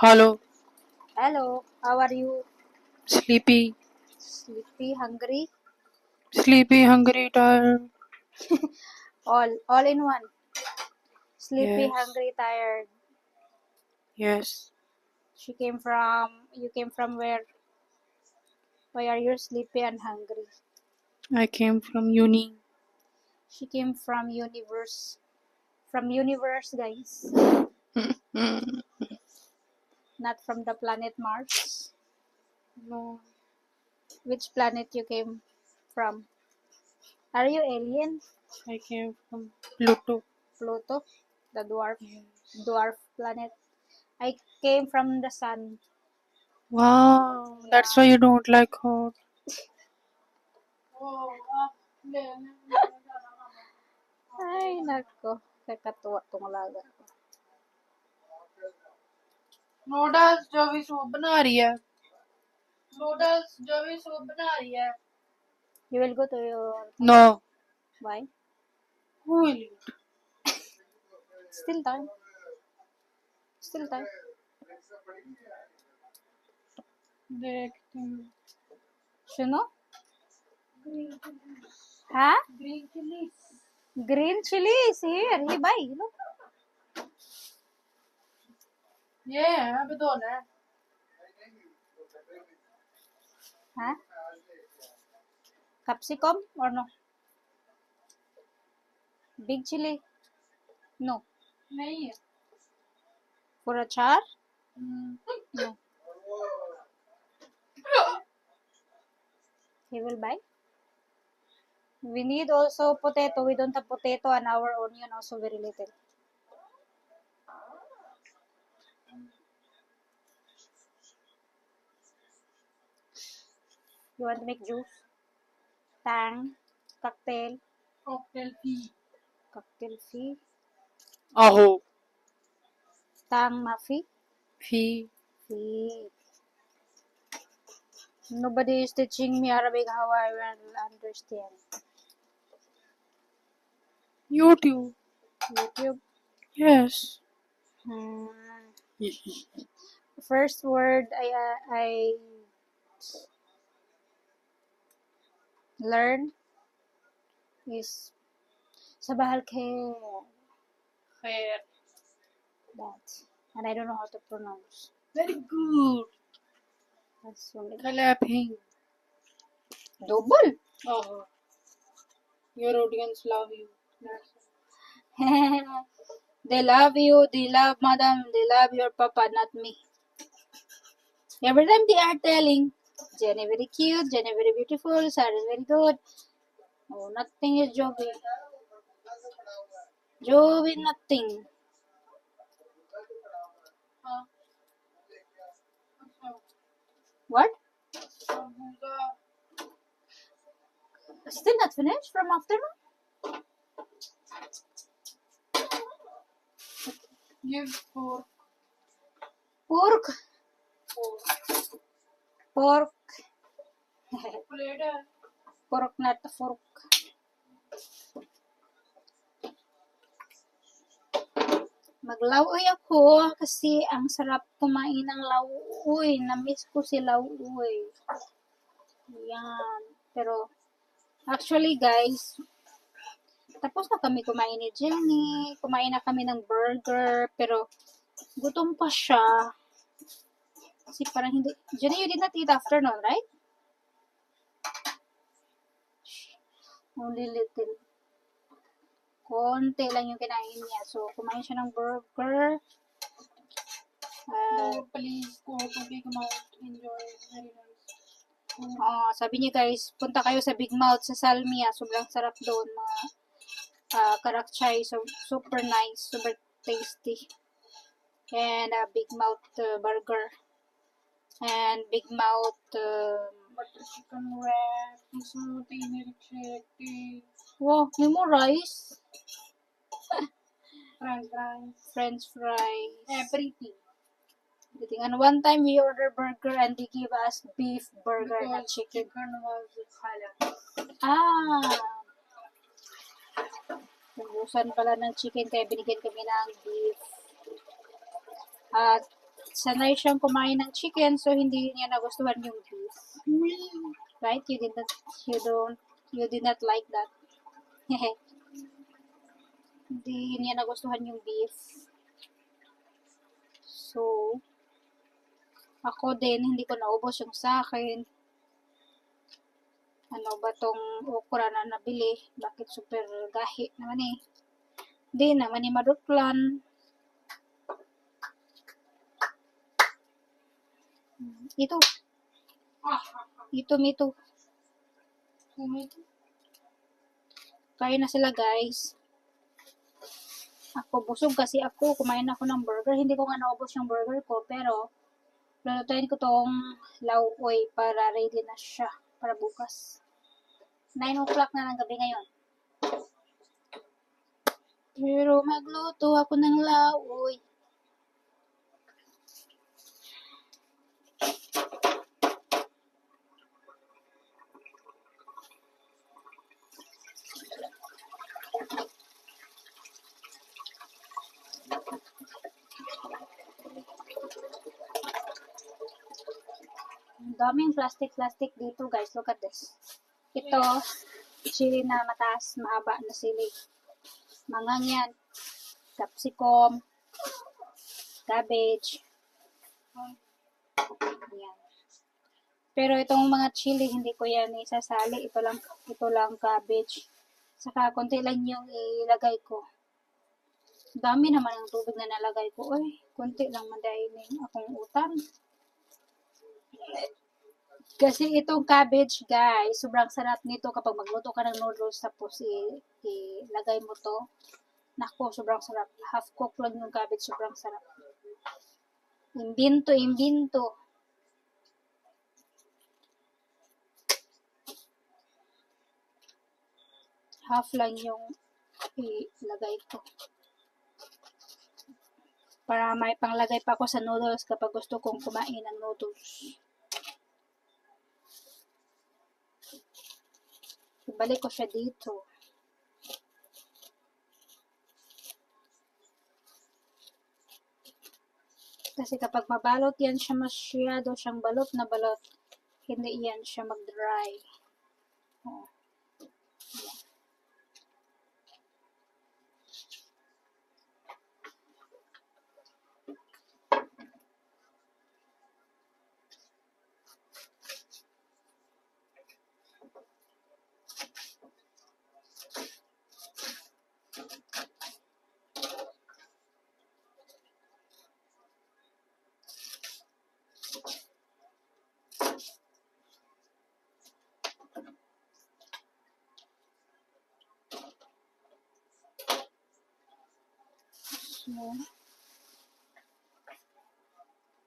Hello. Hello, how are you? Sleepy. Sleepy, hungry? Sleepy, hungry, tired. All, all in one. Sleepy, Yes. hungry, tired. Yes. She came from, you came from where? Why are you sleepy and hungry? I came from uni. She came from universe. From universe, guys. Not from the planet Mars. no. Which planet you came from? Are you alien? I came from Pluto. Pluto? The dwarf, Yes. dwarf planet. I came from the sun. Wow. That's why you don't like hot. Ay, nako. Kakatuwa tong laga. Noodles जो भी सूप बना रही है। नूडल्स जो भी सूप बना रही है। You will go to know why who still time still time देखते सुनो। हाँ? Green chilli green chilli see अरे buy look Yeah, I've been doing that. हाँ कैप्सिकम और नो बिग चिली नो नहीं है पूरा चार no he will buy we need also potato we don't have potato and our onion also very little You want to make juice? Tang, cocktail, cocktail tea cocktail fee, आहो tang mafi, fee fee. Nobody is teaching me Arabic how I will understand. YouTube YouTube. yes Hmm. First word I uh, I learn is Sabahal Khair. Khair. That. And I don't know how to pronounce. Very good. That's only Clapping. Double? Oh. Your audience love you. they love you, they love madam, they love your papa, not me. Every time they are telling, Jenny very cute, Jenny very beautiful, Sarah is very good. Oh, nothing is Joby. Joby, nothing. What? Still not finished from afternoon? Give pork. Pork? Pork. है Pork, not fork. Maglauoy ako kasi ang sarap kumain ng lauoy. Namiss ko si lauoy. Yan. Pero, actually guys, tapos na kami kumain ni Jenny. Kumain na kami ng burger. Pero, gutom pa siya. Kasi parang hindi. Jenny, you did not eat afternoon, right? Only little. Konti lang yung kinain niya. So, kumain siya ng burger. Uh, no please go to big mouth enjoy very nice ah, sabi niya guys, punta kayo sa Big Mouth sa Salmia. Sobrang sarap doon. Mga uh, karakchay. So, super nice. Super tasty. And a Big Mouth uh, burger. And Big Mouth um, wow, memorize. french fries French fries. everything Everything. And one time we order burger and they give us beef burger, because chicken. chicken was halal Ah! Ubusan pala ng chicken kaya binigyan kami ng beef. At sanay siyang kumain ng chicken, so hindi niya nagustuhan yung beef. Right? You did not, you don't, you did not like that. hindi niya nagustuhan yung beef. So, ako din, hindi ko naubos yung sa akin. Ano ba tong okra na nabili? Bakit super gahi naman eh? Di naman ni maduklan. Ito. Ito, mito. Kaya na sila, guys. Ako, busog kasi ako. Kumain ako ng burger. Hindi ko nga naubos yung burger ko, pero lulutuin ko tong lauoy para ready na siya para bukas. 9 o'clock na ng gabi ngayon. Pero magluto ako ng lauoy. Daming plastic-plastic dito, guys. Look at this. Ito, chili na mataas, mahaba na sili. Mangang yan. Capsicum. Cabbage. Yan. Pero itong mga chili, hindi ko yan isasali. Ito lang, ito lang cabbage. Saka, konti lang yung ilagay ko. Dami naman ang tubig na nalagay ko. Uy, konti lang madahiling akong utang. Kasi itong cabbage, guys, sobrang sarap nito kapag magluto ka ng noodles tapos ilagay mo to. Nako, sobrang sarap. Half cook lang yung cabbage, sobrang sarap. Imbinto, imbinto. Half lang yung ilagay ko. Para may panglagay pa ako sa noodles kapag gusto kong kumain ng noodles. Ibalik ko siya dito. Kasi kapag mabalot yan siya masyado siyang balot na balot, hindi yan siya mag-dry. Oh. here.